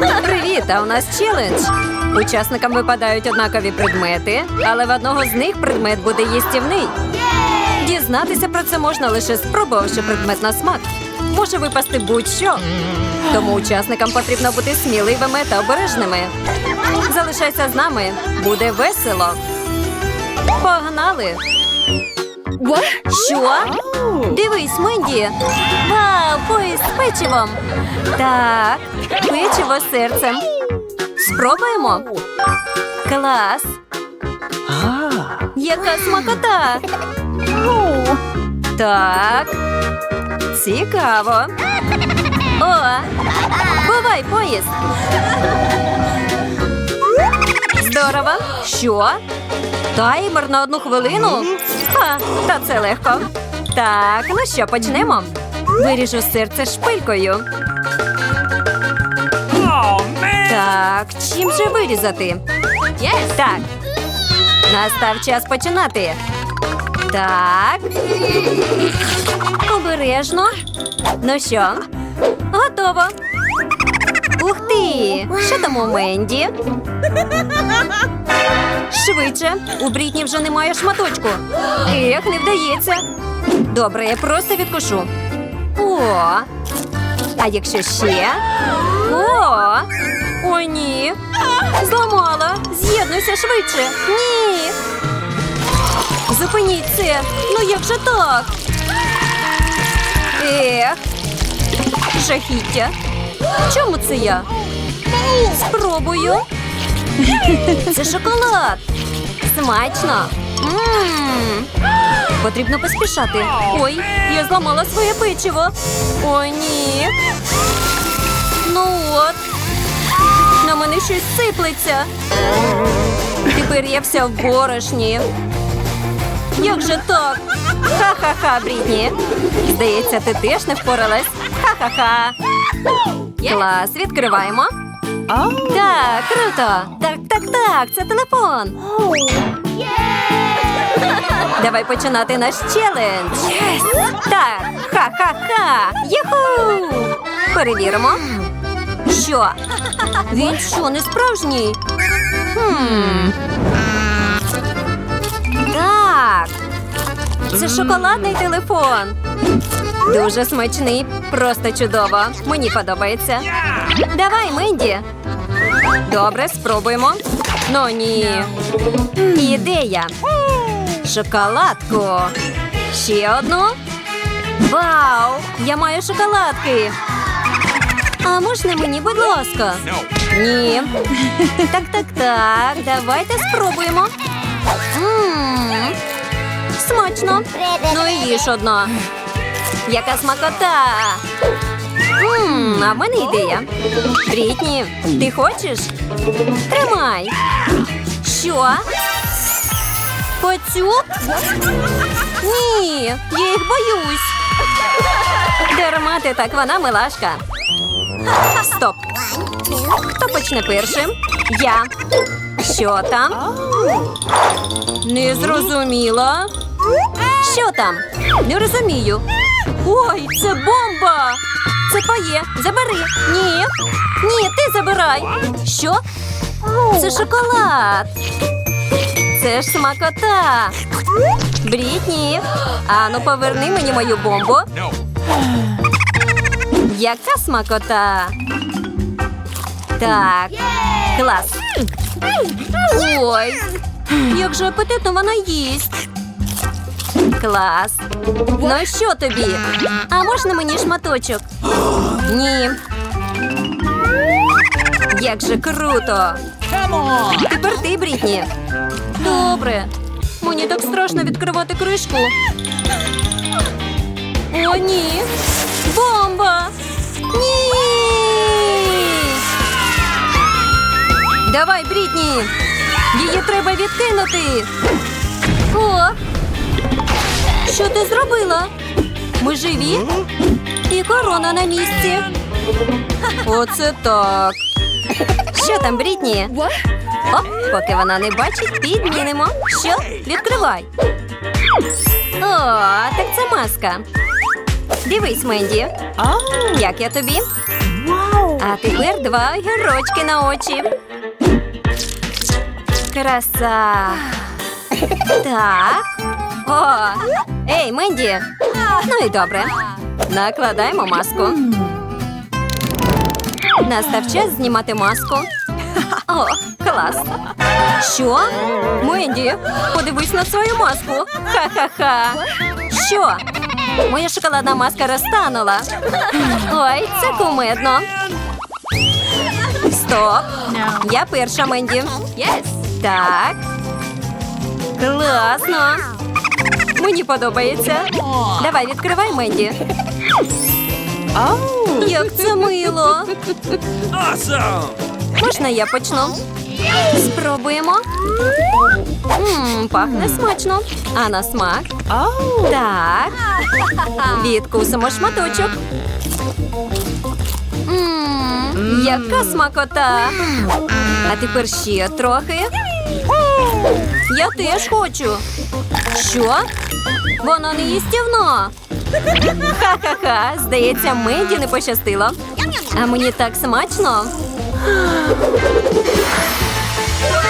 Привіт! А у нас челендж. Учасникам випадають однакові предмети, але в одного з них предмет буде їстівний. Дізнатися про це можна лише спробувавши предмет на смак. Може випасти будь-що. Тому учасникам потрібно бути сміливими та обережними. Залишайся з нами, буде весело. Погнали! Що? Дивись, Менді. Вау, поїзд з печивом. Так, печиво з серцем. Спробуємо. Клас. Яка смакота. Так. Цікаво. О, бувай, поїзд. Здорово. Що? Таймер на одну хвилину? Ха, та це легко. Так, ну що, почнемо? Виріжу серце шпилькою. Так, чим же вирізати? Так. Настав час починати. Так. Обережно. Ну що? Готово. Ух ти! Що там у Менді? Швидше. У Брітні вже немає шматочку. Ех, не вдається. Добре, я просто відкушу. О. А якщо ще? О! О, ні. Зламала. З'єднуйся швидше. Ні. Зупиніть це. Ну як же так? Ех. Жахіття. Чому це я? Спробую. Це шоколад. Смачно. Потрібно поспішати. Ой, я зламала своє печиво. О, ні. Ну от. На мене щось сиплеться. Тепер я вся в борошні. Як же так? Ха-ха-ха, Брітні. Здається, ти теж не впоралась. Ха-ха-ха. Клас, відкриваємо. Так, круто. Так, так, так, це телефон. Давай починати наш челендж. Так, ха-ха-ха. Юху! Перевіримо. Що? Він що, не справжній? Хм. Так. Це шоколадний телефон. Дуже смачний, просто чудово. Мені подобається. Давай, Менді. Добре, спробуємо. Ну ні. Ідея. Шоколадку. Ще одну. Вау! Я маю шоколадки. А можна мені, будь ласка? Ні. Так, так, так. Давайте спробуємо. Смачно. Ну і їж одна. Яка смакота. Мм, а в мене ідея. Брітні, ти хочеш? Тримай. Що? Пацюк? Ні, я їх боюсь. Дарма ти так, вона милашка. Стоп. Хто почне першим? Я. Що там? Не зрозуміла. Що там? Не розумію. Ой, це бомба! Це твоє. Забери. Ні. Ні, ти забирай. Що? Це шоколад. Це ж смакота. Брітні. Ану, поверни мені мою бомбу. Яка смакота? Так. Клас. Ой. Як же апетитно вона їсть. Клас. Ну що тобі? А можна мені шматочок? Ні. Як же круто. Тепер ти, Брітні. Добре. Мені так страшно відкривати кришку. О, ні. Бомба! Ні! Давай, Брітні! Її треба відкинути. Що ти зробила? Ми живі? І корона на місці. Оце так. Що там, Брітні? Оп, поки вона не бачить, підмінимо. Що? Відкривай. О, так це маска. Дивись, Менді. Як я тобі? А тепер два огірочки на очі. Краса. Так. О, ей, Менді. Ну і добре. Накладаємо маску. Настав час знімати маску. О, клас. Що? Менді, подивись на свою маску. Ха-ха-ха. Що? Моя шоколадна маска розтанула. Ой, це кумедно. Стоп. Я перша Менді. Єс. Так. Класно. Мені подобається. Давай, відкривай Менді. Як це мило. Можна я почну? Спробуємо. Мм, пахне смачно. А на смак? Так. Відкусимо шматочок. Мм, яка смакота. А тепер ще трохи. Я теж хочу. Що? Воно не їстівно. Ха-ха-ха. Здається, Меді не пощастило. А мені так смачно.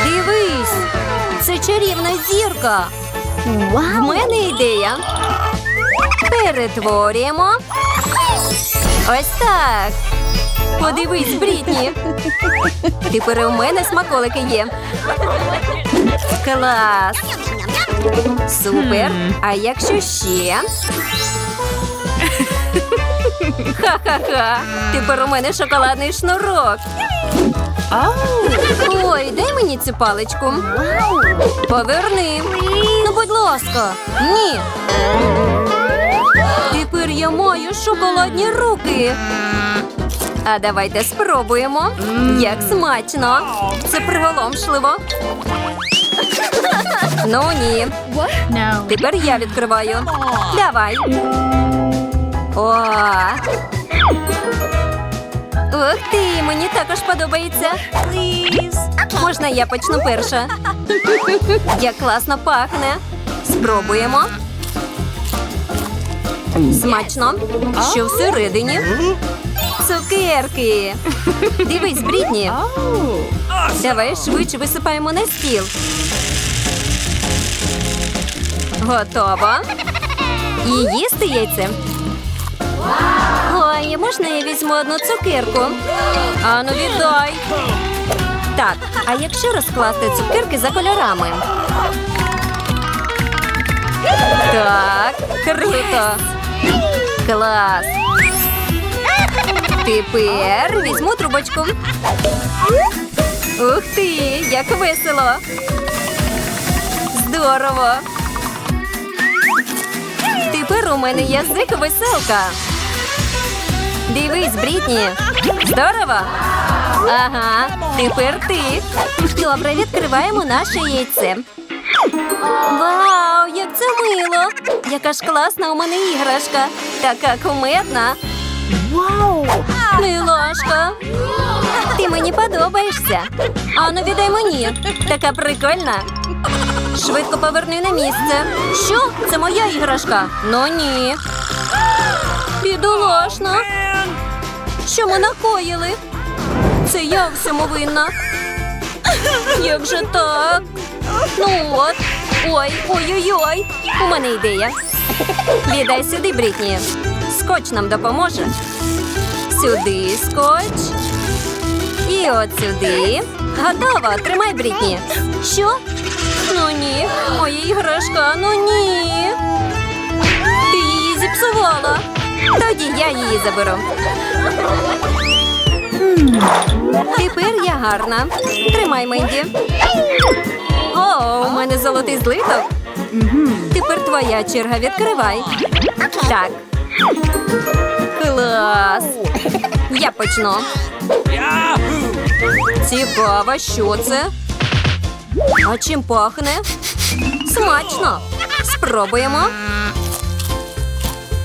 Дивись, це чарівна зірка. В мене ідея. Перетворюємо. Ось так. Подивись, Брітні. Тепер у мене смаколики є. Клас. Супер. А якщо ще? Ха-ха-ха. Тепер у мене шоколадний шнурок. Ой, дай мені цю паличку. Поверни. Ну, будь ласка. Ні. Тепер я маю шоколадні руки. А давайте спробуємо. Як смачно. Це приголомшливо. Ну ні. No. Тепер я відкриваю. Давай. О. Ух ти, мені також подобається. Можна я почну перша? Як класно пахне. Спробуємо. Смачно. Що всередині? Цукерки. Дивись, Брітні. Давай швидше висипаємо на стіл. Готово. І їсти яйце. Ой, можна я візьму одну цукерку? Ану, віддай. Так, а якщо розкласти цукерки за кольорами? Так, круто. Клас. Тепер візьму трубочку. Ух ти, як весело. Здорово. Тепер у мене язик веселка. Дивись, Брітні. Здорово. Ага, тепер ти. Добре, відкриваємо наше яйце. Вау, як це мило! Яка ж класна у мене іграшка. Така кумедна. Wow. Милашка. Ти мені подобаєшся. Ану, віддай мені. Така прикольна. Швидко поверни на місце. Що? Це моя іграшка? Ну ні. Бідолашна. Що ми накоїли? Це я всьому винна. Як же так? Ну от. Ой, ой-ой-ой. У мене ідея. Віддай сюди, Брітні. Скотч нам допоможе. Сюди скотч. І от сюди. Готово. Тримай, Брітні. Що? Ну ні, моя іграшка, ну ні. Ти її зіпсувала. Тоді я її заберу. Тепер я гарна. Тримай, Менді. О, у мене золотий злиток. Тепер твоя черга відкривай. Так. Клас. Я почну. Цікаво, що це? А чим пахне? Смачно. Спробуємо.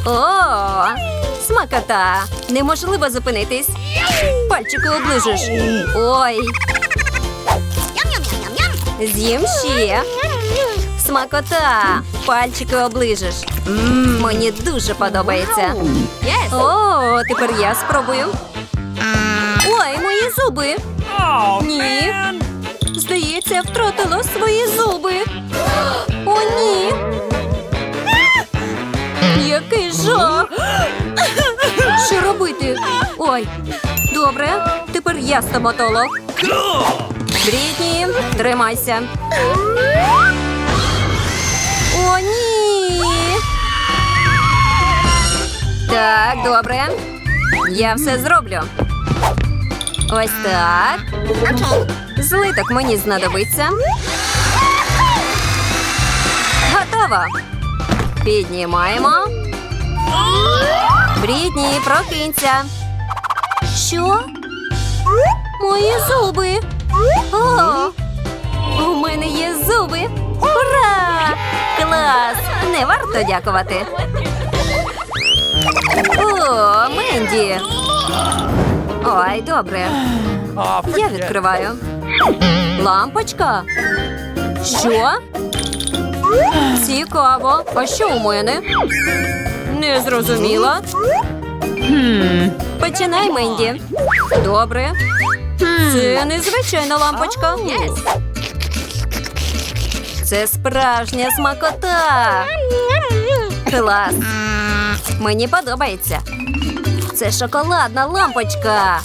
О, смакота. Неможливо зупинитись. Пальчики оближеш. Ой. З'їм ще. Смакота. Пальчики оближеш. Мені дуже подобається. О, тепер я спробую. Ой, мої зуби. Ні. Здається, втратила свої зуби. О, ні. Який жах. Що робити? Ой, добре, тепер я стоматолог. Брітні, тримайся. О, ні. Так, добре. Я все зроблю. Ось так. Злиток мені знадобиться. Готово. Піднімаємо. Брітні, прокинься. Що? Мої зуби. О, у мене є зуби. Ура! Клас! Не варто дякувати. О, Менді. Ой, добре. Я відкриваю. Лампочка. Що? Цікаво. А що у мене? Не зрозуміла. Починай, Менді. Добре. Це незвичайна лампочка. Це справжня смакота. Клас. Мені подобається. Це шоколадна лампочка.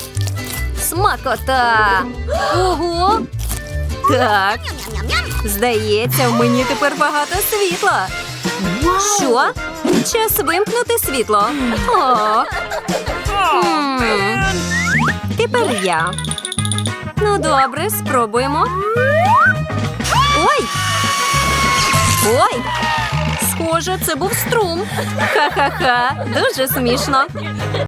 Смакота. Ого. Так. Здається, в мені тепер багато світла. Що? Час вимкнути світло. О, тепер я. Ну, добре, спробуємо. Ой! Ой! Схоже, це був струм. Ха-ха-ха, дуже смішно.